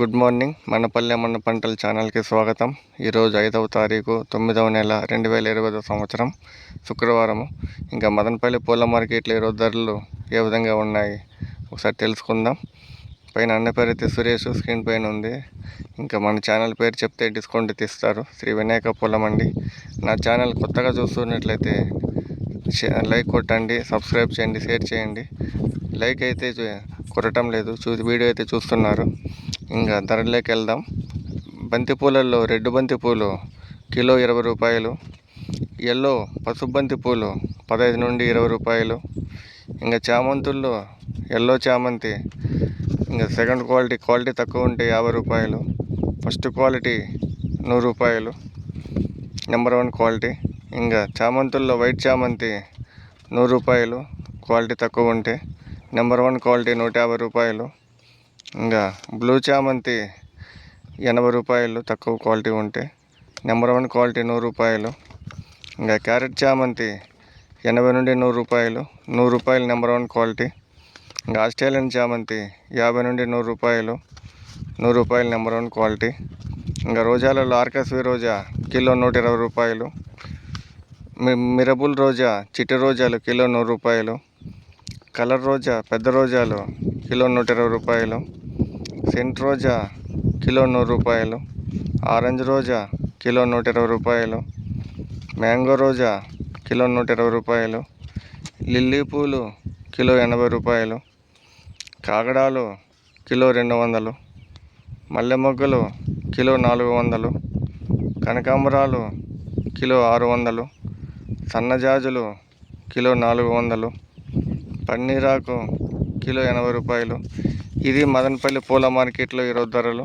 Good morning. మనపల్లె మన పంటల ఛానల్కి స్వాగతం. ఈరోజు ఐదవ తారీఖు తొమ్మిదవ నెల రెండు వేల ఇరవై సంవత్సరం శుక్రవారము. ఇంకా మదనపల్లి పూల మార్కెట్లో ఈరోజు ధరలు ఏ విధంగా ఉన్నాయి? ఒకసారి తెలుసుకుందాం. పైన అన్న పేరు అయితే సురేష్ స్క్రీన్ పైన ఉంది. ఇంకా మన ఛానల్ పేరు చెప్తే డిస్కౌంట్ తీస్తారు. శ్రీ వినాయక పూల అండి. నా ఛానల్ కొత్తగా చూస్తున్నట్లయితే లైక్ కొట్టండి సబ్స్క్రైబ్ చేయండి షేర్ చేయండి. లైక్ అయితే కొట్టడం లేదు. చూసి వీడియో అయితే చూస్తున్నారు. ఇంకా ధరలోకి వెళ్దాం. బంతిపూలలో రెడ్ బంతి పూలు కిలో ఇరవై రూపాయలు ఎల్లో పసుపు బంతి పూలు పదహైదు నుండి ఇరవై రూపాయలు ఇంకా చామంతుల్లో ఎల్లో చామంతి ఇంకా సెకండ్ క్వాలిటీ క్వాలిటీ తక్కువ ఉంటే యాభై రూపాయలు ఫస్ట్ క్వాలిటీ నూరు రూపాయలు నెంబర్ వన్ క్వాలిటీ ఇంకా చామంతుల్లో వైట్ చామంతి నూరు రూపాయలు క్వాలిటీ తక్కువ ఉంటే నెంబర్ వన్ క్వాలిటీ నూట యాభై రూపాయలు ఇంకా బ్లూ చామంతి ఎనభై రూపాయలు తక్కువ క్వాలిటీ ఉంటే నెంబర్ వన్ క్వాలిటీ నూరు రూపాయలు. ఇంకా క్యారెట్ చామంతి ఎనభై నుండి నూరు రూపాయలు నూరు రూపాయలు నెంబర్ వన్ క్వాలిటీ. ఇంకా ఆస్ట్రేలియన్ చామంతి యాభై నుండి నూరు రూపాయలు నూరు రూపాయలు నెంబర్ వన్ క్వాలిటీ. ఇంకా రోజాలలో ఆర్కస్వి రోజా కిలో నూట ఇరవై రూపాయలు. మి మిరబుల్ రోజా చిట్టి రోజాలు కిలో నూరు రూపాయలు. కలర్ రోజా పెద్ద రోజాలు కిలో నూట ఇరవై రూపాయలు. సెంట్ రోజా కిలో నూరు రూపాయలు ఆరెంజ్ రోజా కిలో నూట ఇరవై రూపాయలు మ్యాంగో రోజా కిలో నూట ఇరవై రూపాయలు లిల్లీ పూలు కిలో ఎనభై రూపాయలు కాగడాలు కిలో రెండు వందలు మల్లె మొగ్గలు కిలో నాలుగు వందలు కనకాంబరాలు కిలో ఆరు వందలు సన్నజాజులు కిలో నాలుగు వందలు పన్నీరాకు కిలో ఎనభై రూపాయలు ఇది మదనపల్లి పూల మార్కెట్లో ఈరోజు ధరలు.